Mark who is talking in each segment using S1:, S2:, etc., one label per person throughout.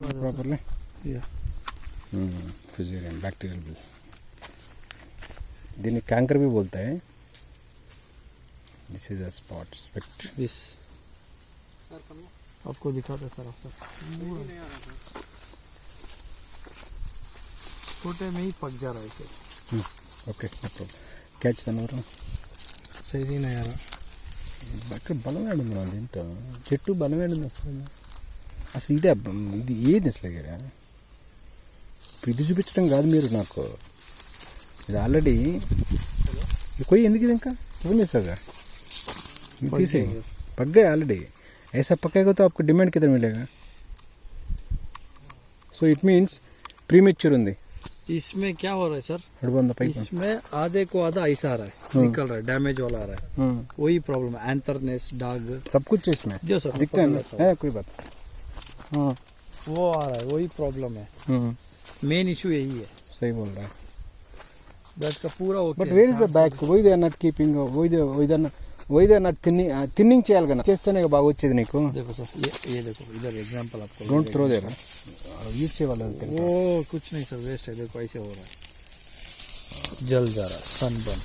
S1: properly?
S2: Yeah.
S1: हम्म फिजियरियन bacterial भी దీన్ని canker भी बोलता है this is a spot specs
S2: this आपको दिखाते सर आप छोटे में ही पक जा रहा है इसे
S1: ఓకే క్యాచ్ తనవరం
S2: सही ही नहीं आ रहा
S1: అక్కడ బలమేడు మనం తింటా చెట్టు బలమేడు అసలు అసలు ఇదే అబ్బ- ఇది ఏది అసలు ఇక్కడ ఇప్పుడు ఇది చూపించడం కాదు మీరు నాకు ఇది ఆల్రెడీ కొయ్యి ఎందుకు ఇది ఇంకా ఓపెన్ చేసాగా ఇది
S2: पक
S1: తీసే
S2: जाएगा।
S1: पक गए ऑलरेडी ऐसा पकेगा तो आपको डिमांड किधर मिलेगा సో ఇట్ మీన్స్ ప్రీమెచ్యూర్ ఉంది
S2: इसमें क्या हो रहा है सर
S1: అడుగుంద పైకి
S2: इसमें आधे को आधा ऐसा आ रहा है
S1: हम्म।
S2: निकल रहा है डैमेज वाला आ रहा है
S1: हम्म,
S2: वही प्रॉब्लम है एंथरनेस डाग
S1: सब कुछ है इसमें
S2: दियो सर
S1: दिखता है ना
S2: पकड़ लेता
S1: है कोई बात हाँ।
S2: वो आ रहा है वही प्रॉब्लम है। मेन इशू यही है।
S1: सही बोल रहा है।
S2: दैट का पूरा okay
S1: but where is the backs why they are not keeping why they why they why they not thinning thinning చేయాలి కదా చేస్తేనే బాగా వచ్చేది నీకు
S2: देखो सर ये ये देखो इधर एग्जांपल आपको
S1: डोंट थ्रो देयर यूज़ से
S2: वाला ओ कुछ नहीं सर वेस्ट है देखो ऐसे हो रहा है। जल जा रहा सन है सनबर्न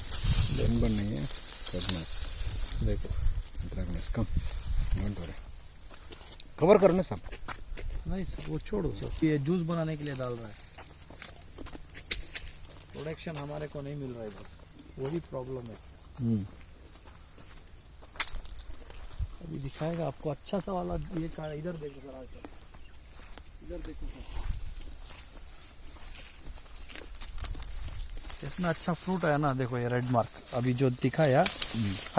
S2: सनबर्न
S1: नहीं है ड्रगनेस
S2: देखो
S1: ड्रगनेस कम डोंट वरी कवर करो ना सब।
S2: नहीं सर वो छोड़ो सर। ये जूस बनाने के लिए डाल रहा है। प्रोडक्शन हमारे को नहीं मिल रहा है वही प्रॉब्लम है। अभी दिखाएगा आपको। अच्छा सा वाला ये इधर देखो सर इधर देखो सर। इतना अच्छा फ्रूट है ना देखो ये रेड मार्क अभी जो दिखाया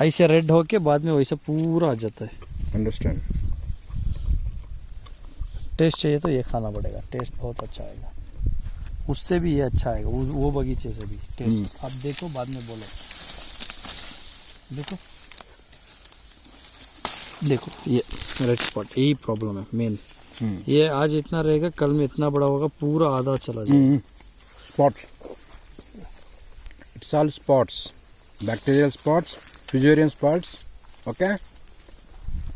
S2: ऐसे रेड होके बाद में वैसे पूरा आ जाता है।
S1: अंडरस्टैंड
S2: टेस्ट चाहिए तो ये खाना पड़ेगा टेस्ट बहुत अच्छा आएगा। उससे भी ये अच्छा आएगा वो, वो बगीचे से भी
S1: हम्म।
S2: टेस्ट आप देखो बाद में बोलो। देखो। देखो। ये रेड स्पॉट यही प्रॉब्लम है मेन ये आज इतना रहेगा कल में इतना बड़ा होगा पूरा आधा चला जाएगा।
S1: Spot it's all spots bacterial spots fusarium spots okay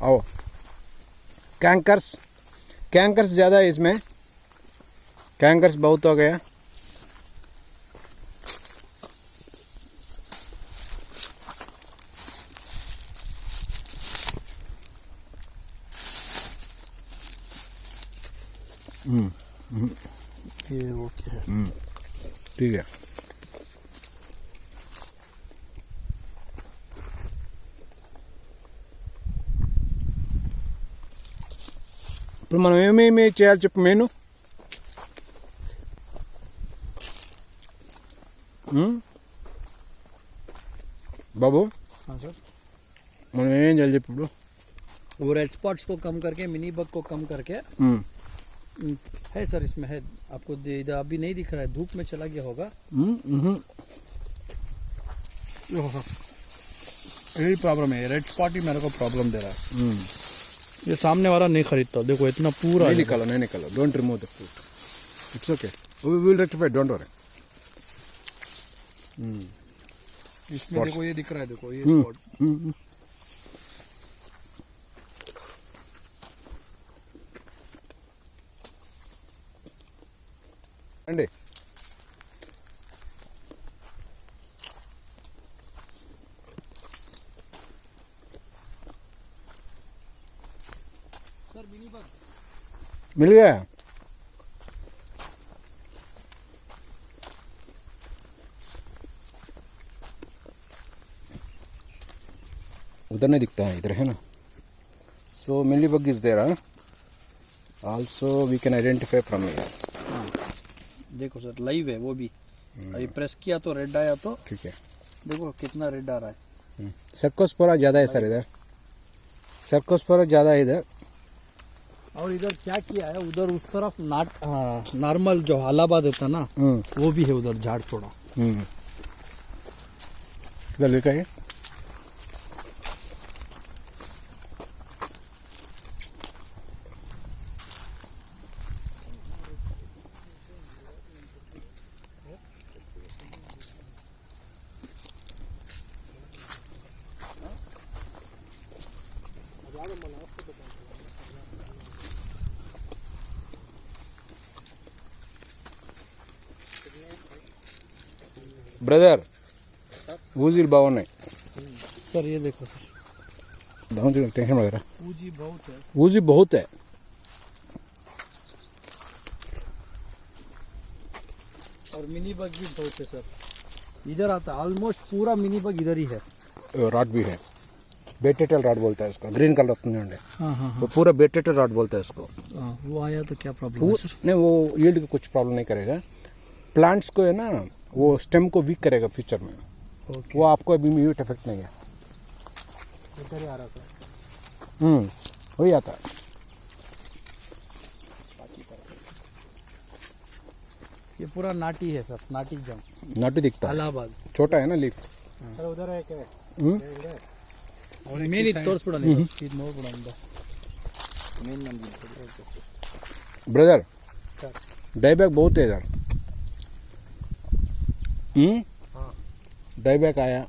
S1: आओ। कैंकर्स कैंकर्स ज़्यादा है इसमें। कैंकर्स बहुत हो गया
S2: ये ओके है
S1: ठीक है με και αλτσεπμένο. बाबू?
S2: हाँ सर।
S1: उन्हें जल्दी पकड़ो।
S2: वो रेड स्पॉट्स को कम करके मिनी बग को कम करके।
S1: हम्म।
S2: हम्म, है सर इसमें है। आपको अभी नहीं दिख रहा है धूप में चला गया होगा। हम्म, यही प्रॉब्लम है रेड स्पॉट ही मेरे को प्रॉब्लम दे रहा है। ये सामने वाला नहीं खरीदता देखो इतना पूरा
S1: नहीं
S2: है।
S1: निकालो नहीं निकालो don't remove the fruit it's okay we will rectify don't worry
S2: इसमें
S1: Spots.
S2: देखो ये दिख रहा है देखो ये
S1: हम्म।
S2: स्पॉट
S1: అండి
S2: सर मिनी बग
S1: मिल गया? उधर नहीं दिखता है इधर है ना। So mealy bug is there also we can identify from you
S2: देखो सर लाइव है वो भी। अभी प्रेस किया तो रेड आया तो
S1: ठीक है।
S2: देखो कितना रेड आ रहा है।
S1: सर्कोस्पोरा ज़्यादा है सर इधर। सर्कोस्पोरा ज़्यादा है इधर।
S2: और इधर क्या किया है? उधर उस तरफ़ नाट नॉर्मल जो हालाबाद है ना
S1: हम्म,
S2: वो भी है उधर झाड़ छोड़ा।
S1: हम्म। इधर लेकर ब्रदर उजीर बावन है
S2: सर ये देखो सर।
S1: जी टेंशन वगैरह
S2: ऊजी बहुत है।
S1: ऊजी बहुत है।
S2: और मिनी बग भी बहुत है सर। इधर आता है ऑलमोस्ट पूरा मिनी बग इधर ही है।
S1: रॉड भी है। बेटेटल रॉड बोलता है इसको। ग्रीन कलर तुमने अंडे
S2: हाँ हाँ
S1: हाँ। पूरा बेटेटल रॉड बोलता है इसको।
S2: हाँ, वो आया तो क्या प्रॉब्लम है सर?
S1: नहीं वो यील्ड की कुछ प्रॉब्लम नहीं करेगा। प्लांट्स को है ना वो स्टेम को वीक करेगा फ्यूचर में।
S2: Okay.
S1: वो आपको अभी इमीडिएट इफ़ेक्ट नहीं है।
S2: इधर ही आ रहा था।
S1: हम्म वही आता है।
S2: ये पूरा नाटी है सर नाटी जम
S1: नाटी दिखता है।
S2: इलाहाबाद
S1: छोटा है ना लीफ हाँ।
S2: सर उधर है क्या
S1: हम्म।
S2: और मेन ही मेरी तोर्सपुड़ा नहीं चीज़ हम्म।
S1: नोपुड़ा
S2: अंदर।
S1: मेन नंबर ब्रदर डाइबैक बहुत है। यार हम्म
S2: हाँ
S1: डाईबैक आया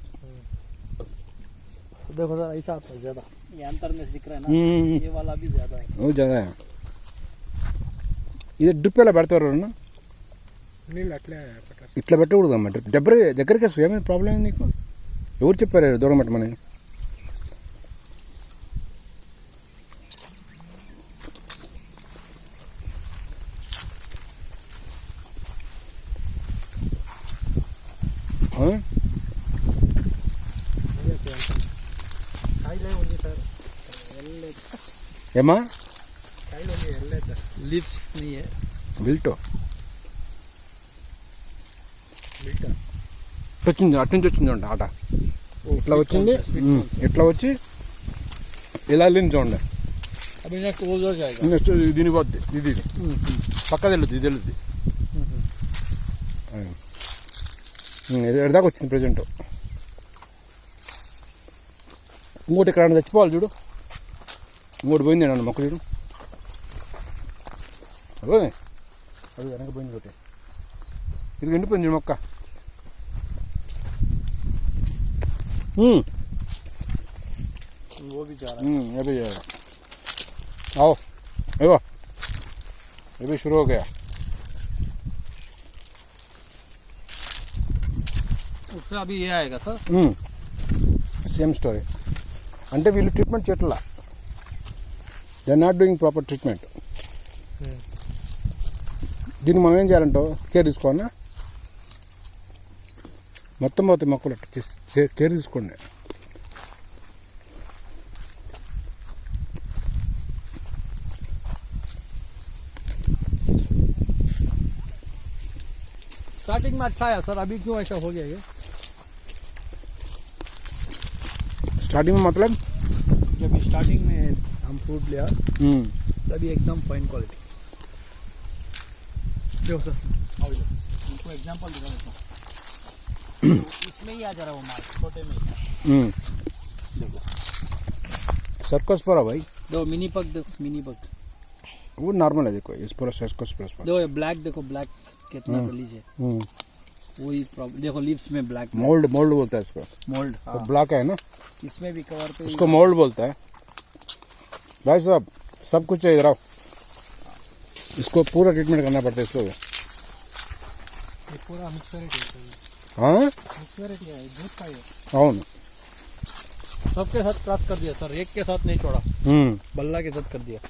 S2: देखो सर ऐसा आता है ज्यादा ये अंतर में से दिख रहा है ना
S1: हम्म
S2: ये वाला भी ज्यादा है
S1: वो ज़्यादा है ఇది డ్రిప్ ఎలా పెడతారు అన్న
S2: నీళ్ళు అట్లే
S1: ఇట్లా పెట్టకూడదమ్మా డ్రిప్ దగ్గర దగ్గరికి వస్తుంది ఏమైనా ప్రాబ్లం ఏంది నీకు ఎవరు చెప్పారు దూరం పెట్టమని ఏమా?
S2: లిప్స్
S1: బిల్టో వచ్చింది అటు నుంచి వచ్చింది చూడండి ఆట. ఇట్లా వచ్చింది? ఇట్లా వచ్చి? ఇలా వెళ్ళింది చూడండి. నెక్స్ట్ దీని పోద్ది ఇది ఇది. పక్క తెలుద్ది ఇది తెలుద్ది ఎడదాకా వచ్చింది ప్రజెంట్ ఇంకోటి ఇక్కడ చచ్చిపోవాలి చూడు. ఇంకోటి పోయింది నన్ను మొక్క చూడు అదే అది వెనక పోయింది ఒకటి ఇది ఎండిపోయింది చూడు మొక్క ఉమ్,
S2: वो भी जा रहा
S1: ఉమ్, ये भी जाएगा आओ देखो ये भी शुरू हो गया
S2: है उससे अभी ये आएगा सर
S1: సేమ్ స్టోరీ అంటే వీళ్ళు ట్రీట్మెంట్ చేయట్లా they not doing proper treatment దీన్ని మనం ఏం చేయాలంటో కేర్ తీసుకోనా మొత్తం పోతాయి మొక్కలు కేర్ తీసుకోండి
S2: स्टार्टिंग में अच्छा आया सर अभी क्यों ऐसा हो गया ये
S1: स्टार्टिंग में मतलब
S2: जब स्टार्टिंग में हम फ्रूट लिया
S1: हम्म,
S2: तभी एकदम फाइन क्वालिटी देखो सर आओ उनको एग्जांपल दिखा देता हूँ इसमें ही आ जा रहा है वो माल छोटे में ही।
S1: हम्म। सर्कस पर भाई।
S2: देखो मिनी पग देखो मिनी पग
S1: वो नॉर्मल है देखो इस पूरा सर्कस पर
S2: देखो ये ब्लैक देखो ब्लैक कितना गलीज है वही प्रॉब्लम देखो लीव्स में ब्लैक
S1: मोल्ड मोल्ड बोलता है इसको।
S2: मोल्ड
S1: तो ब्लैक है ना?
S2: इसमें भी कवर पे
S1: उसको मोल्ड बोलता है। भाई साहब सब कुछ है इधर आओ इसको पूरा ट्रीटमेंट करना पड़ता है इसको भी।
S2: ये पूरा मिक्स वेराइटी है
S1: हाँ
S2: मिक्स वेराइटी है दूध का ही है
S1: అవును
S2: सबके साथ क्रॉस कर दिया सर एक के साथ नहीं छोड़ा
S1: ఉమ్.
S2: बल्ला के साथ कर दिया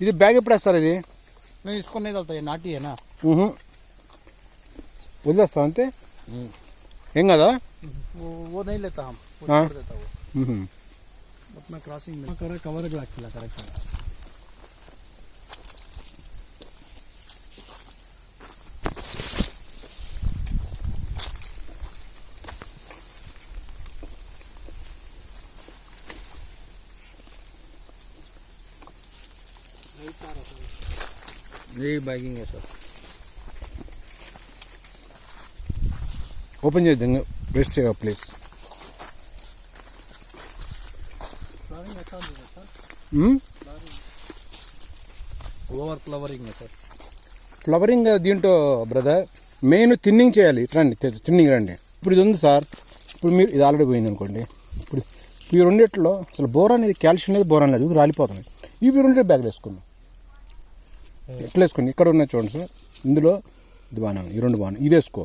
S1: ఇది బ్యాగ్ ఎప్పుడు వేస్తారు ఇది
S2: नहीं इसको नहीं डालता ये नाटी है ना
S1: ఉహు. వదిలేస్తాం అంతే ఏం కదా
S2: वो वो नहीं लेता हम वो ಮತ್ತು ನಾನು ಕ್ರಾಸಿಂಗ್ ಕರೆ ಕವರ್ಗಳು ಹಾಕಿಲ್ಲ ಕರೆಕ್ಟಾಗಿ यही बाइकिंग है सर ओपन जो देंगे बेस्ट
S1: जगह
S2: please over flowering sir?
S1: Flowering దీంట్లో బ్రదర్ మెయిన్ థిన్నింగ్ చేయాలి. రండి థిన్నింగ్ రండి. ఇప్పుడు ఇది ఉంది సార్ ఇప్పుడు మీరు ఇది ఆల్రెడీ పోయింది అనుకోండి. ఇప్పుడు ఈ రెండిట్లో అసలు బోర్ అనేది కాల్షియం అనేది బోర్ లేదు రాలిపోతుంది. ఇవి రెండు బ్యాగ్లు వేసుకున్నాం ఎట్లా వేసుకోండి ఇక్కడ ఉన్న చూడండి సార్ ఇందులో ఇది బాగా ఈ రెండు బాగున్నాయి ఇది వేసుకో.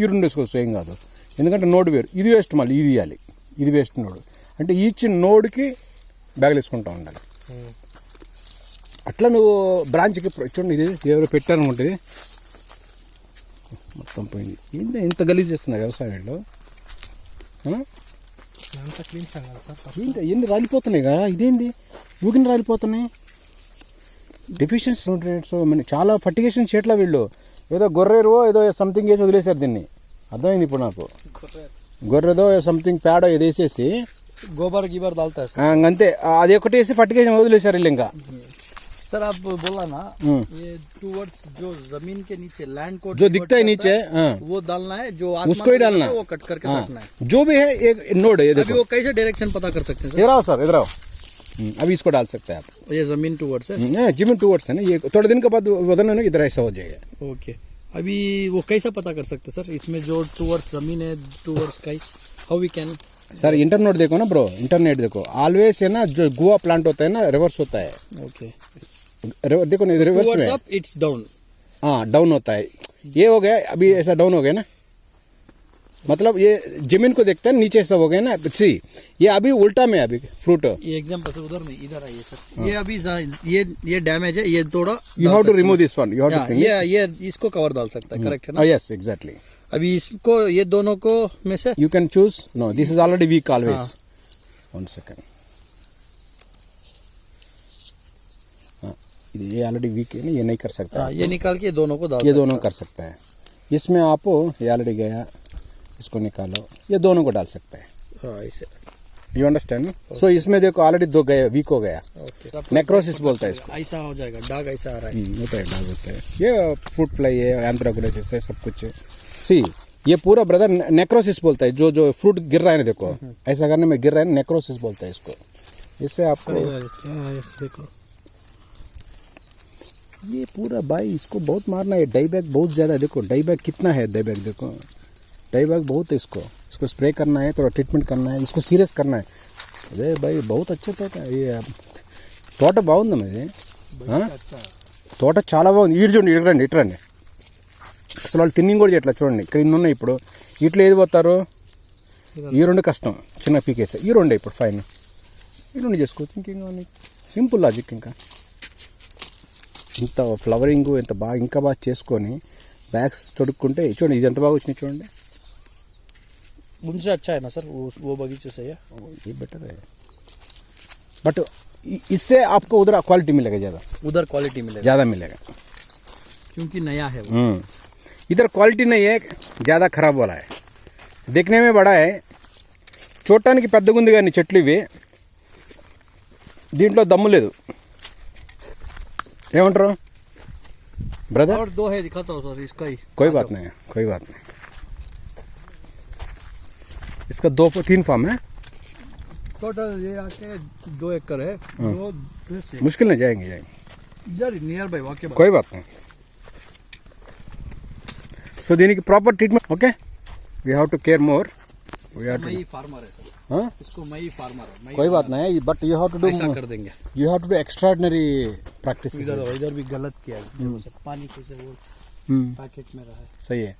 S1: ఈ రెండు వేసుకో ఏం కాదు. ఎందుకంటే నోడు వేరు. ఇది వేస్ట్ మళ్ళీ ఇది ఇవ్వాలి ఇది వేస్ట్ నోడు. అంటే ఈచ్ నోడ్కి బ్యాగులు వేసుకుంటూ ఉండాలి. అట్లా నువ్వు బ్రాంచ్కి చూడండి ఇది ఎవరో పెట్టారనుకుంటుంది మొత్తం పోయింది. ఏంటి ఇంత గలీజ్ చేస్తున్నా వ్యవసాయంలో ఏంటి ఎన్ని రాలిపోతున్నాయి కదా? ఇదేంది? ఊగిన రాలిపోతున్నాయి. డెఫిషియన్సీ న్యూట్రియంట్స్ మన చాలా ఫర్టిగేషన్ చేయట్లా వీళ్ళు. ఏదో గొర్రెరో ఏదో సంథింగ్ వేసి వదిలేశారు దీన్ని. అర్థమైంది ఇప్పుడు నాకు. గొర్రెదో సంథింగ్ పేడో ఏదో వేసేసి
S2: गोबर गिबर डालता है
S1: ఆ, అంతే అది ఒకటి వేసి ఫర్టిగేషన్ వదిలేశారు వీళ్ళు ఇంకా
S2: सर आप बोला ना
S1: हम्म।
S2: ये टूवर्ड्स जो जमीन के नीचे लैंड को
S1: जो दिखता है नीचे हाँ,
S2: वो डालना है जो आसमान
S1: उसको ही
S2: पे
S1: डालना
S2: दिखता है,
S1: है।
S2: वो कट करके
S1: हाँ,
S2: सकना है
S1: जो भी है एक नोड है ये
S2: अभी
S1: देखो
S2: वो कैसे डायरेक्शन पता कर सकते हैं
S1: इधर आओ सर इधर आओ हम्म, अभी इसको डाल सकते हैं आप
S2: सर ये जमीन टूवर्ड्स है
S1: हम्म, जिमिन टूवर्ड्स है ना ये थोड़े दिन के बाद वजन है ना इधर ऐसा हो जाएगा
S2: ओके अभी वो कैसा पता कर सकते हैं सर इसमें जो टूवर्ड्स जमीन है towards sky how we can
S1: sir internet देखो ना ब्रो इंटरनेट देखो. ऑलवेज है ना जो गोवा प्लांट होता है ना रिवर्स होता है.
S2: ओके
S1: रि- देखो ना रिवर्स में.
S2: इट्स डाउन
S1: हाँ डाउन होता है. ये हो गया अभी ऐसा डाउन हो गया ना. मतलब ये ज़मीन को देखते हैं नीचे सब हो गया ना. सी ये अभी उल्टा में अभी फ्रूट
S2: ये एग्जांपल सर उधर नहीं इधर आइए सर. ये अभी ये ये डैमेज है ये थोड़ा
S1: you have
S2: to
S1: remove this one you
S2: हैं।
S1: हैव
S2: या, ये ये इसको कवर डाल सकता है करेक्ट है ना?
S1: यस एग्जैक्टली
S2: अभी इसको ये दोनों को में से?
S1: You can choose no this is already weak always one second हाँ, ये ऑलरेडी वीक है ना ये नहीं कर सकता।
S2: हाँ, ये निकाल के दोनों को डाल
S1: ये दोनों कर सकता है। इसमें आप ये ऑलरेडी गया इसको निकालो। ये दोनों को डाल सकता है।
S2: हैं। हाँ ऐसे
S1: यू अंडरस्टैंड सो इसमें देखो ऑलरेडी दो गए वीक हो गया।
S2: ओके
S1: नेक्रोसिस बोलता है इसको।
S2: ऐसा हो जाएगा दाग ऐसा आ रहा है।
S1: हम्म, होता है डाल होता है। ये फ्रूट फ्लाई है एंथ्राकुलोसिस है सब कुछ सी ये पूरा ब्रदर नेक्रोसिस बोलता है जो जो फ्रूट गिर रहा है ना देखो ऐसा करने में गिर रहा है ना नेक्रोसिस बोलता है इसको इससे आपको
S2: क्या है देखो
S1: ये पूरा भाई इसको बहुत मारना है डाई बैग बहुत ज़्यादा है देखो डाई बैग कितना है डाई बैग देखो डाई बैग बहुत है इसको इसको स्प्रे करना है थोड़ा ट्रीटमेंट करना है इसको सीरियस करना है अरे भाई बहुत अच्छा తోట ये తోట బాగుంది ఇది ఆ? తోట చాలా బాగుంది ఈడు చూడండి ఇటు రండి ఇటు రండి అసలు వాళ్ళు తిన్నింగ్ కూడా చేయట్లా చూడండి ఇక్కడ ఇన్ని ఉన్నాయి ఇప్పుడు ఇట్లా ఏది పోతారు ఈ రెండు కష్టం చిన్న పీకేసే ఈ రెండే ఇప్పుడు ఫైన్ ఈ రెండు చేసుకోవచ్చు ఇంకేం కావాలి సింపుల్ లాజిక్ ఇంకా ఇంత ఫ్లవరింగ్ ఇంత బాగా ఇంకా బాగా చేసుకొని బ్యాగ్స్ తొడుక్కుంటే చూడండి ఇది ఎంత బాగా వచ్చినాయి చూడండి
S2: उनसे अच्छा है ना सर वो वो बगीचे से है
S1: ये बेटर है बट इससे आपको उधर क्वालिटी मिलेगा ज़्यादा
S2: उधर क्वालिटी मिलेगा
S1: ज़्यादा मिलेगा
S2: क्योंकि नया है वो
S1: हम्म। इधर क्वालिटी नहीं है ज़्यादा खराब वाला है देखने में बड़ा है చూడటానికి పెద్దగా ఉంది కానీ చెట్లు ఇవి దీంట్లో దమ్ము లేదు ఏమంటారు బ్రదర్
S2: और दो है दिखाता हूँ सर इसका ही
S1: कोई बात नहीं है कोई बात नहीं इसका दो तीन फार्म है
S2: टोटल ये आके दो एकड़ है दो दो से-
S1: मुश्किल नहीं जाएंगे जाएंगे
S2: इधर नियर बाई वाके
S1: कोई बात नहीं సో దీనికి proper treatment okay we have to care more we have to
S2: May farmer है सर
S1: हाँ
S2: इसको मई फार्मर है मई
S1: कोई बात नहीं but you have to do
S2: ऐसा कर देंगे
S1: you have to do extraordinary practice
S2: इधर इधर भी गलत किया है देखो सर पानी कैसे वो पैकेट में रहा है
S1: सही है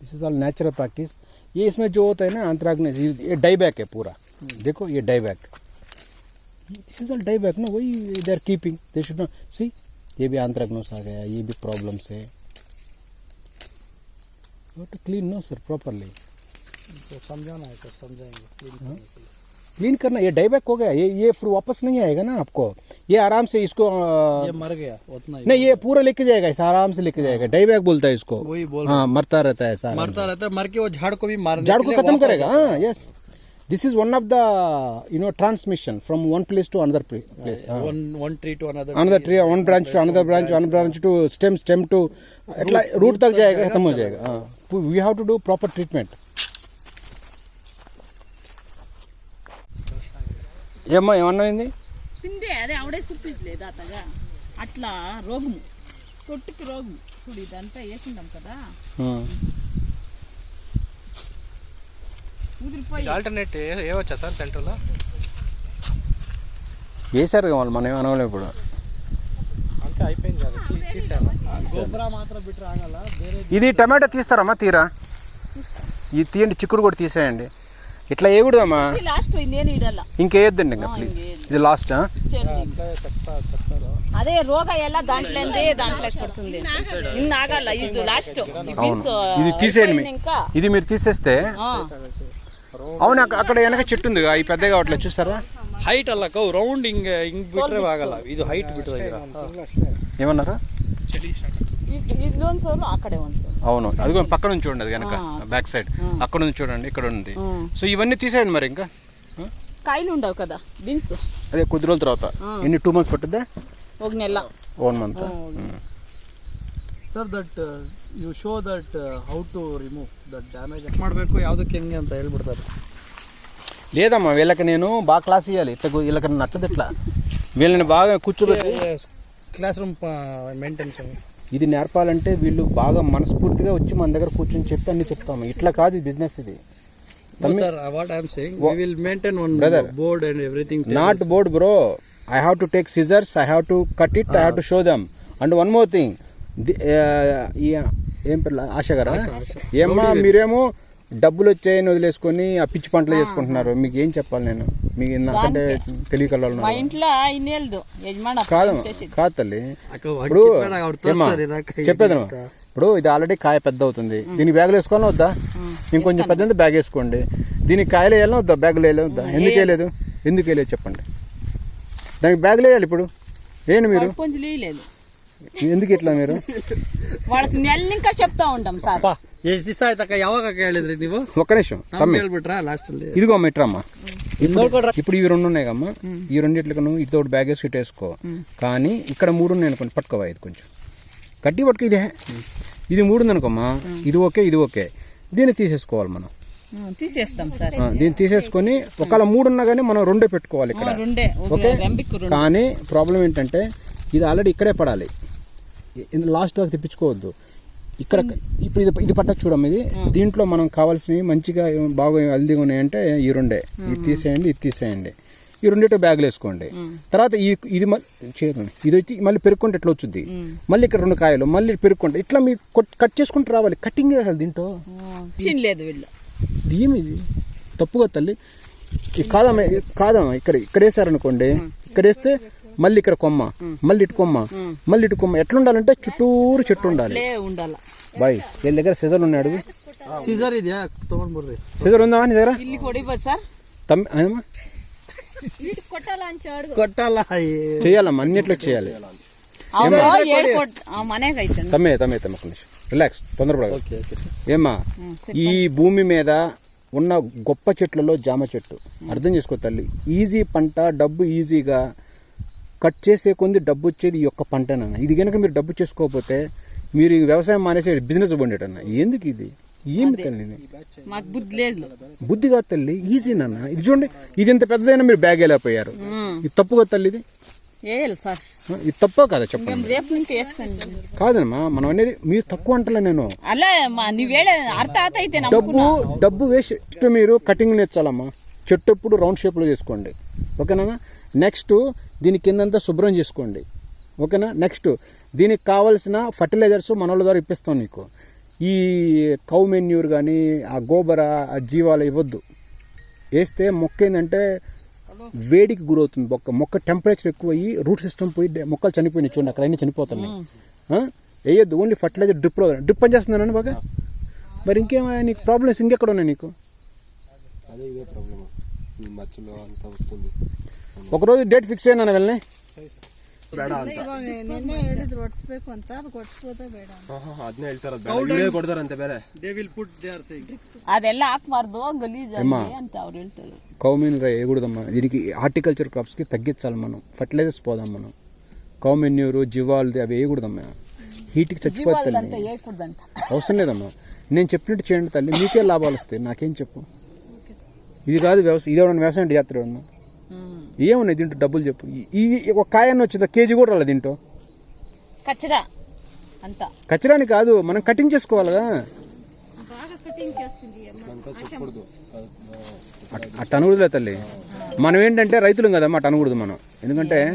S1: this is all natural practice ये इसमें जो होता है ना अंतराग्नस ये डाई बैक है पूरा देखो ये die back this is all die back ना वही they are keeping they should not see ये भी आंत्रग्नोस आ गया ये भी प्रॉब्लम्स है। To clean no sir properly
S2: तो समझाना है सर समझाएँगे। Clean करने के
S1: क्लीन करना ये डाई बैक हो गया ये ये फिर वापस नहीं आएगा ना आपको? ये आराम से इसको अ,
S2: ये मर गया उतना ही।
S1: नहीं ये पूरा लेके जाएगा इसे आराम से लेके जाएगा। डाई बैग बोलता है इसको।
S2: वही बोल
S1: हाँ मरता रहता है सारा।
S2: मरता रहता है मर के वो झाड़ को भी मारने
S1: झाड़
S2: को
S1: खत्म करेगा
S2: हाँ
S1: yes this is one of the you know transmission from one place to another place
S2: one tree to another
S1: another tree one branch to another branch one branch to stem stem to ఎట్లా root తగ్గ జాయేగా ఖతం హో జాయేగా we have to do proper treatment ఏమ్మా ఏమన్నమైంది
S3: పిందే అదే ఆవిడే సుట్టిద్లే దాతగా. అట్లా రోగము తొట్టుకి రోగము. చూడు ఇదంతా వేసిందాం కదా. కుదిరిపోయి.
S4: ఆల్టర్నేట్ ఏవచ్చా సార్ సెంటర్లో?
S1: వేశారు కావాలి మనం ఏమనవాలి ఇప్పుడు.
S4: అంతే అయిపోయింది కదా
S1: ఇది టమాటో తీస్తారమ్మా తీరా? ఇది తీయండి చిక్కుడు కూడా తీసేయండి. ఇట్లా వేయకూడదమ్మా.
S3: లాస్ట్ నేను
S1: ఇంకేయద్దండి ఇంకా ప్లీజ్ ఇది లాస్ట్
S3: అదే రోగ ఎలా దాంట్లో దాంట్లో పడుతుంది? ఇది లాస్ట్
S1: ఇది తీసేయండి ఇది మీరు తీసేస్తే అవును అక్కడ వెనక చెట్టు ఉంది అవి పెద్ద కావట్లేదు చూస్తారా?
S2: హైట్ అలా రౌండ్ ರೌಂಡ್ ఇంక బిట్రే ಬಿಟ್ರೆ ఇది హైట్ ಹೈಟ್ దగ్గర.
S1: ఏమన్నారా? అవును అది పక్క నుంచి చూడండి అది కనుక బ్యాక్ సైడ్ అక్కడ నుంచి చూడండి ఇక్కడ ఉంది. Ah. సో ఇవన్నీ తీసేయండి మరి ఇంకా.
S3: కాయలు ఉండవు కదా బీన్స్
S1: అదే కొద్ది రోజుల తర్వాత. ఎన్ని టూ మంత్స్ పట్టుద్దా?
S3: ఒక నెల.
S1: One month
S2: Sir that you show that how to remove that damage ಮಾಡಬೇಕು ಯಾವುದಕ್ಕೆ ಹೆಂಗೆ ಅಂತ ಹೇಳ್ಬಿಡ್ತಾರೆ
S1: లేదమ్మా వీళ్ళకి నేను బాగా క్లాస్ ఇవ్వాలి ఇట్లా గు- వీళ్ళకి నచ్చదు ఇట్లా వీళ్ళని బాగా కూర్చోబెట్టి
S2: ಕ್ಲಾಸ್ ರೂಮ್ ಮೇಂಟೈನ್
S1: ఇది నేర్పాలంటే వీళ్ళు బాగా మనస్ఫూర్తిగా వచ్చి మన దగ్గర కూర్చొని చెప్పి అన్ని చెప్తాము ఇట్లా కాదు బిజినెస్ ఇది
S2: sir what I am saying we will maintain one
S1: Brother.
S2: Board and everything
S1: not board bro I have to take scissors I have to cut it I have to show them and one more thing ఏం పేరు ఆశ గారా? ఏమ్మా మీరేమో డబ్బులు వచ్చాయని వదిలేసుకొని ఆ పిచ్చి పంటలు చేసుకుంటున్నారు. మీకు ఏం చెప్పాలి నేను? మీకు నాకంటే
S3: యజమాన
S1: కాదమ్మా కాదు తల్లి. ఇప్పుడు చెప్పేది. ఇప్పుడు ఇది ఆల్రెడీ కాయ పెద్ద అవుతుంది దీనికి బ్యాగులు వేసుకోవాలని వద్దా? ఇంకొంచెం పెద్ద బ్యాగ్ వేసుకోండి. దీనికి కాయలు వేయాలని వద్దా? బ్యాగులు వేయాలి వద్దా? ఎందుకు వేయలేదు? ఎందుకు వేయలేదు చెప్పండి. దానికి బ్యాగులు వేయాలి ఇప్పుడు. ఏంటి మీరు. ఎందుకు ఇట్లా మీరు
S3: వాళ్ళకి నెల ఇంకా చెప్తా ఉంటాం సార్
S2: ಎಷ್ಟು ದಿವಸ ಆಯ್ತಕ್ಕ ಯಾವಾಗ ಹೇಳಿದ್ರಿ ನೀವು
S1: ఒక్క నిమిషం
S2: ನಮ್ಗೆ
S1: తమ్మి
S2: ಹೇಳ್ಬಿಟ್ರಾ ಲಾಸ್ಟ್ ಅಲ್ಲಿ
S1: ఇదిగో అమ్మ ఇట్రమ్మా ఇప్పుడు ఇవి రెండు ఉన్నాయి కమ్మా ఈ రెండిట్లకి నువ్వు ఇది ఒకటి బ్యాగ్ వేసి ఇటు వేసుకో కానీ ఇక్కడ మూడు ఉన్నాయి అనుకోండి పట్టుకోవా ఇది కొంచెం గట్టి పట్టుకు ఇదే ఇది మూడు ఉంది అనుకోమ్మా ఇది ఓకే ఇది ఓకే దీన్ని తీసేసుకోవాలి మనం
S3: తీసేస్తాం సార్
S1: ఆ, దీన్ని తీసేసుకొని ఒకవేళ మూడు ఉన్నా కానీ మనం రెండే పెట్టుకోవాలి ఇక్కడ
S3: రెండే
S1: ఓకే
S3: రెంబిక్కు రెండు
S1: కానీ ప్రాబ్లం ఏంటంటే ఇది ఆల్రెడీ ఇక్కడే పడాలి లాస్ట్ దాకా తెప్పించుకోవద్దు. ఇక్కడ ఇప్పుడు ఇది ఇది పట్టచ్చు చూడమ్మ ఇది. దీంట్లో మనం కావాల్సినవి మంచిగా బాగా హెల్దీగా ఉన్నాయంటే ఈ రెండే. ఇది తీసేయండి ఇది తీసేయండి. ఈ రెండిటి బ్యాగులు వేసుకోండి. తర్వాత ఈ ఇది చేయదండి ఇది వచ్చి మళ్ళీ పెరుక్కుంటే ఎట్లా వచ్చింది మళ్ళీ ఇక్కడ రెండు కాయలు మళ్ళీ పెరుక్కుంటే ఇట్లా మీరు కొట్- కట్ చేసుకుంటూ రావాలి. కటింగ్ అసలు దీంట్లో.
S3: లేదు వీళ్ళు.
S1: ఇది. తప్పుగా తల్లి. కాదమ్మా కాదమ్మా ఇక్కడ ఇక్కడ వేసారనుకోండి. ఇక్కడ వేస్తే మళ్ళీ ఇక్కడ కొమ్మ. మళ్ళీ ఇటు కొమ్మ. మళ్ళీ ఇటు కొమ్మ. ఎట్లా ఉండాలంటే చుట్టూరు చెట్టు ఉండాలి. బాయ్ వీళ్ళ దగ్గర సిజర్ ఉన్నాడు
S2: సిజర్ ఇది
S1: సిజర్ ఉందా నీ దగ్గర?
S2: కొట్టాలా
S1: చేయాలమ్మా అన్నిట్లో చేయాలి. తమ్మే తమ్మే తమ్మ రిలాక్స్
S2: తొందరపడ
S1: ఏమ్మా ఈ భూమి మీద ఉన్న గొప్ప చెట్లలో జామ చెట్టు. అర్థం చేసుకో తల్లి. ఈజీ పంట డబ్బు ఈజీగా కట్ చేసే కొంది డబ్బు వచ్చేది ఈ యొక్క పంటనన్న. ఇది కనుక మీరు డబ్బు చేసుకోకపోతే మీరు వ్యవసాయం మానేసే బిజినెస్ పండేటన్న ఎందుకు ఇది? ఏమి తల్లి బుద్ధిగా తల్లి ఈజీ నాన్న ఇది చూడండి ఇది ఇంత పెద్దదైనా మీరు బ్యాగ్ వెళ్ళిపోయారు. ఇది తప్పుగా తల్లి ఇది ఇది తప్ప కదా చెప్పండి? కాదమ్మా మనం అనేది మీరు తక్కువ అంటలే నేను. డబ్బు డబ్బు వేస్ట్ మీరు కటింగ్ నేర్చాలమ్మా. చెట్టు ఎప్పుడు రౌండ్ షేప్లో చేసుకోండి. ఓకేనా నెక్స్ట్ దీని కిందంతా శుభ్రం చేసుకోండి. ఓకేనా? నెక్స్ట్ దీనికి కావాల్సిన ఫర్టిలైజర్స్ మన వాళ్ళ ద్వారా ఇప్పిస్తాం నీకు. ఈ కౌ మెన్యూర్ కానీ ఆ గోబర ఆ జీవాలు ఇవ్వద్దు. వేస్తే మొక్క ఏంటంటే వేడికి గురవుతుంది మొక్క. మొక్క టెంపరేచర్ ఎక్కువ అయ్యి రూట్ సిస్టమ్ పోయి మొక్కలు చనిపోయినాయి చూడండి అక్కడ అన్నీ చనిపోతున్నాయి? వేయొద్దు ఓన్లీ ఫర్టిలైజర్ డ్రిప్లో డ్రిప్ పని చేస్తున్నాను బాగా? మరి ఇంకేమో నీకు ప్రాబ్లమ్స్ ఇంకెక్కడ ఉన్నాయి నీకు?
S5: అదే ఇదే ప్రాబ్లమ్. ఈ మచ్చలు అంతా వస్తుంది.
S1: ఒకరోజు డేట్ ఫిక్స్ అయినా వెళ్ళని
S6: ನಿನ್ನೆ ಹೇಳಿದ್ರು ಒಡ್ಸ್ಬೇಕು ಅಂತ ಅದು ಕೊಡ್ಸ್ಬೋದ ಬೇಡ ಅಂತ.
S5: ಅದನ್ನೇ ಹೇಳ್ತಾರ ಇಲ್ಲೇ ಕೊಡ್ತಾರಂತೆ ಬೇರೆ
S2: they will put they are saying
S3: ಅದೆಲ್ಲ ಹಾಕ್ಬಾರ್ದು ಗಲೀಜಾಗಿ ಅಂತ ಅವ್ರು ಹೇಳ್ತಾರೆ
S1: కౌ మీన్ వేయకూడదమ్మా దీనికి హార్టికల్చర్ క్రాప్స్కి తగ్గించాలి మనం ఫర్టిలైజర్స్ పోదాం మనం కౌ మెన్యూరు జివాల్ది అవి వేయకూడదమ్మా హీట్కి చచ్చిపోతుంది
S3: ಅಂತ
S1: తల్లి
S3: ಹೇಳ್ಕೊಡ್ದಂತ
S1: అవసరం లేదమ్మా నేను చెప్పినట్టు చేయండి తల్లి మీకే లాభాలు వస్తాయి నాకేం చెప్పు ఇది కాదు వ్యవసాయం ఇది ఎవరైనా వ్యవసాయం జాతర ఏమన్నా ఏమున్నాయి దీంట్లో? డబ్బులు చెప్పు. ఈ- ఒక కాయన్న వచ్చిందా? కేజీ కూడా రాలేదు దీంట్లో?
S3: కచ్చరా. అంత.
S1: కచ్చరాని కాదు మనం కటింగ్ చేసుకోవాలిగా.
S6: బాగా కటింగ్ చేస్తుంది అమ్మ.
S1: అట్- అట్ట అనకూడదులే తల్లి. మనం ఏంటంటే రైతులం కదా అట్ట అనకూడదు మనం. ఎందుకంటే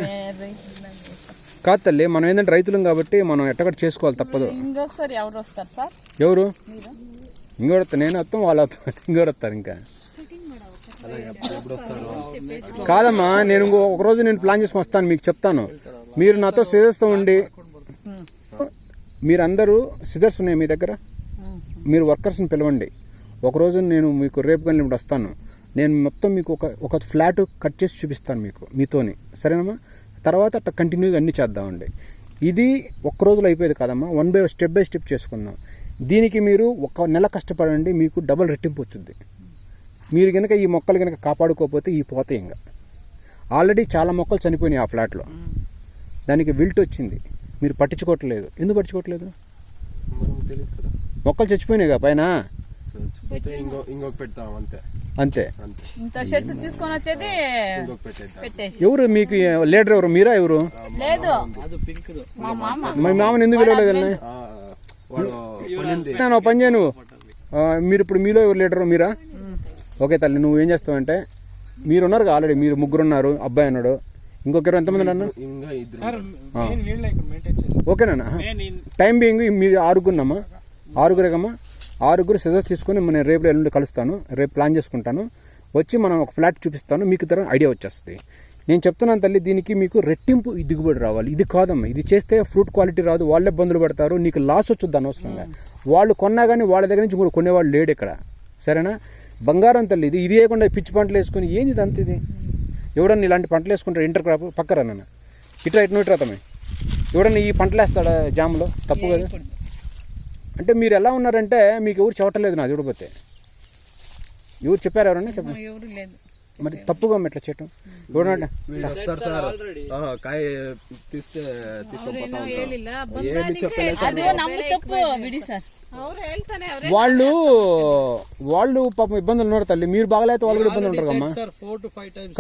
S1: కాదు తల్లి మనం ఏంటంటే రైతులం కాబట్టి మనం ఎట్టగట్టు చేసుకోవాలి తప్పదు.
S3: ఇంకొకసారి ఎవరు వస్తారు సార్?
S1: ఎవరు? ఇంకోటి నేను వస్తాం వాళ్ళు వస్తాం ఇంకోటి వస్తారు ఇంకా. కాదమ్మా నేను ఒక రోజు నేను ప్లాన్ చేసుకుని వస్తాను మీకు చెప్తాను. మీరు నాతో సిజర్స్తో ఉండి మీరందరూ సిజర్స్ ఉన్నాయి మీ దగ్గర? మీరు వర్కర్స్ని పిలవండి. ఒకరోజు నేను మీకు రేపు కానీ ఇప్పుడు వస్తాను. నేను మొత్తం మీకు ఒక ఒక ఫ్లాట్ కట్ చేసి చూపిస్తాను మీకు మీతోని. సరేనమ్మా? తర్వాత అట్లా కంటిన్యూగా అన్ని చేద్దామండి. ఇది ఒక్క రోజులో అయిపోయేది కాదమ్మా one by step by step చేసుకుందాం. దీనికి మీరు ఒక నెల కష్టపడండి మీకు డబల్ రెట్టింపు వచ్చింది మీరు కనుక ఈ మొక్కలు కనుక కాపాడుకోకపోతే ఈ పోతాయి ఇంకా. ఆల్రెడీ చాలా మొక్కలు చనిపోయినాయి ఆ ఫ్లాట్లో. దానికి విల్ట్ వచ్చింది. మీరు పట్టించుకోవట్లేదు. ఎందుకు పట్టించుకోవట్లేదు? మొక్కలు చచ్చిపోయినాయిగా పైన?
S5: అంతే.
S1: ఎవరు మీకు లీడర్ ఎవరు? మీరా ఎవరు?
S3: మీ
S1: మామని ఎందుకు పిలవలేదు నేను పని చేయను. మీరు ఇప్పుడు మీలో ఎవరు లీడరు మీరా? ఓకే తల్లి నువ్వు ఏం చేస్తావంటే మీరు ఉన్నారు ఆల్రెడీ మీరు ముగ్గురు ఉన్నారు అబ్బాయి ఉన్నాడు. ఇంకొకరు ఎంతమంది ఉన్నారు
S5: ఇంకా ఇద్దరు
S4: నేను వీళ్ళ ఇక్కడ మెయింటైన్ చేయాలి
S1: ఓకేనా టైం బీయింగ్ మీరు ఆరుగురున్నమ్మా ఆరుగురేగమ్మా? ఆరుగురు సిజర్ తీసుకొని నేను రేపు ఎల్లుండి కలుస్తాను రేపు ప్లాన్ చేసుకుంటాను. వచ్చి మనం ఒక ఫ్లాట్ చూపిస్తాను మీకు తర ఐడియా వచ్చేస్తుంది. నేను చెప్తున్నాను తల్లి దీనికి మీకు రెట్టింపు దిగుబడి రావాలి. ఇది కాదమ్మా ఇది చేస్తే ఫ్రూట్ క్వాలిటీ రాదు వాళ్ళే ఇబ్బందులు పడతారు నీకు లాస్ వచ్చొద్దు అనవసరంగా. వాళ్ళు కొన్నా కానీ వాళ్ళ దగ్గర నుంచి కూడా కొనేవాళ్ళు లేడు ఇక్కడ. సరేనా? బంగారం తల్లి ఇది ఇది వేయకుండా పిచ్చి పంటలు వేసుకొని ఏంది ఇది అంత ఇది? ఎవడన్నా ఇలాంటి పంటలు వేసుకుంటారు? ఇంటర్ క్రాప్ పక్కరా నాన్న? ఇట్లా ఇటు ఇట్రా తమ్మి ఎవడన్నా ఈ పంటలు వేస్తాడా జామ్లో? తప్పు కదా? అంటే మీరు ఎలా ఉన్నారంటే మీకు ఎవరు చెప్పట్లేదు నా చూడపోతే ఎవరు చెప్పారు ఎవరన్నా? చెప్పండి. మరి తప్పుగా ఎట్లా చేయటం చూడండి
S5: వాళ్ళు
S1: వాళ్ళు పాపం ఇబ్బందులు ఉన్నారు తల్లి. మీరు బాగలేకపోతే వాళ్ళు కూడా ఇబ్బంది ఉంటారు
S2: అమ్మా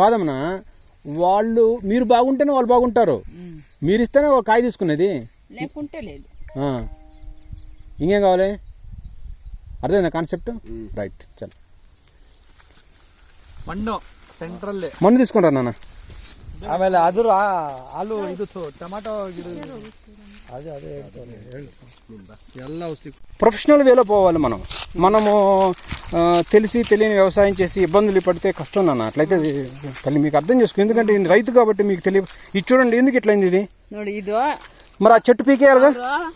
S1: కాదమ్మా వాళ్ళు మీరు బాగుంటేనే వాళ్ళు బాగుంటారు. మీరు ఇస్తేనే ఒక కాయ తీసుకునేది. ఇంకేం కావాలి? అర్థమైందా కాన్సెప్ట్ రైట్ చాలా.
S2: ಮಣ್ಣು ಸೆಂಟ್ರಲ್ಲೇ
S1: మొన్న తీసుకుంటారు నాన్న
S2: ಆಮೇಲೆ ಅದ್ರ ಆಲೂ ಇದು ಥು- ಟೊಮಾಟೊ ಗಿಡ ಅದೇ ಅದೇ ಹೇಳ್ತಾರೆ ಹೇಳು ಎಲ್ಲ ಔಷಧಿ
S1: ప్రొఫెషనల్ వేలో పోవాలి మనం మనము ఆ, తెలిసి తెలియని వ్యవసాయం చేసి ఇబ్బందులు పడితే కష్టం నాన్న అట్లయితే తల్లి మీకు అర్థం చేసుకో ఎందుకంటే ఈయన రైతు కాబట్టి మీకు తెలియ ఇది చూడండి ఎందుకు ఇట్లయింది ఇది
S3: ನೋಡಿ ಇದು
S1: మరి ఆ చెట్టు పీకేయాలిగా?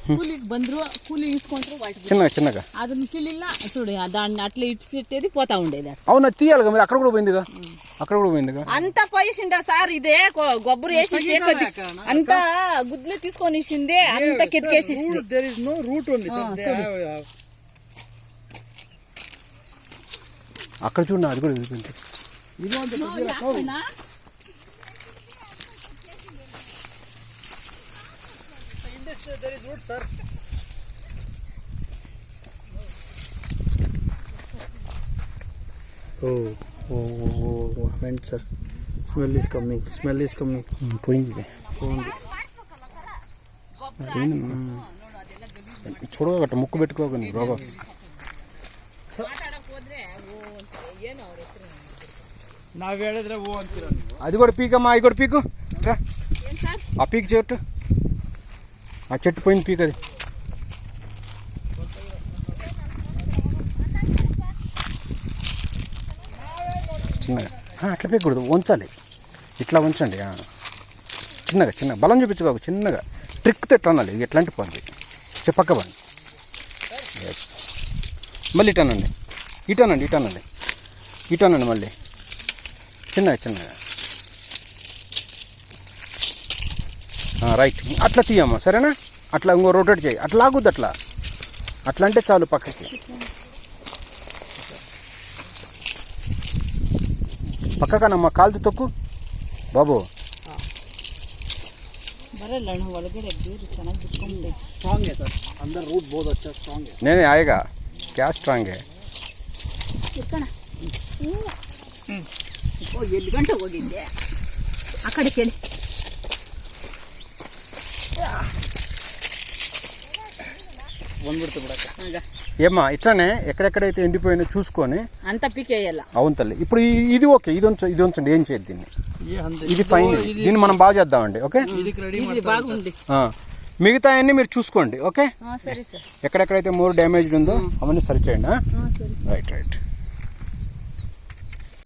S3: కూలికి బంద్రు కూలి తీసుకుంటారు
S1: చిన్నగా చిన్నగా.
S3: అది చూడు దాన్ని అట్లా ఇట్టేది పోతా ఉండేది
S1: అవును అది తీయాలిగా అక్కడ కూడా పోయిందిగా? అక్కడ కూడా పోయిందిగా?
S3: అంత పోయిసిండారు సార్ ఇదే గొబ్బరు వేసి అంతా గుడ్లు తీసుకొని ఇచ్చింది అంత
S2: కెతికేసి రూట్ ఉంది
S1: అక్కడ చూడండి అది కూడా వెళ్ళిపోయింది
S2: there is root sir O O O made sir smell is coming smell is coming
S1: పోయింది చూడగట్ట ముక్కు పెట్టుకోకండి రోగం
S2: ನಾವು ಹೇಳಿದ್ರೆ ಹೂ ಅಂತೀರ ನೀವು
S1: అది కూడా పీకమ్మా అది కూడా పీకు రా. ఆ చెట్టు పోయింది పీక్ అది చిన్నగా అట్లా పీకూడదు ఉంచాలి. ఇట్లా ఉంచండి చిన్నగా చిన్నగా బలం చూపించుకోకు చిన్నగా. ట్రిక్తో ఎట్లా అనాలి? ఇది ఎట్లాంటి పోద్ది చెప్పక్క బండి ఎస్ మళ్ళీ ఇటానండి ఇటానండి ఇటానండి ఇటానండి మళ్ళీ. చిన్నగా చిన్నగా. రైట్. అట్లా తీయమ్మా సరేనా? అట్లా ఇంకో రొటేట్ చేయి. అట్లా ఆగుద్దు అట్లా. అట్లా అంటే చాలు పక్కకి. పక్కకనమ్మా కాలుతు తొక్కు. బాబు. నేనే ఆయగా. క్యా స్ట్రాంగ్
S2: అక్కడికి
S1: ఏమ్మా ఇట్లానే ఎక్కడెక్కడైతే ఎండిపోయినా చూసుకొని
S3: అంత పిక్
S1: అవును తల్లి ఇప్పుడు ఇది ఓకే ఇది ఉంచు ఇది ఉంచండి ఏం చేయదు దీన్ని ఇది ఫైన్ దీన్ని మనం బాగా చేద్దామండి ఓకే మిగతా అన్ని మీరు చూసుకోండి ఓకే ఎక్కడెక్కడైతే మోర్ డ్యామేజ్డ్ ఉందో అవన్నీ సరిచేయండి రైట్ రైట్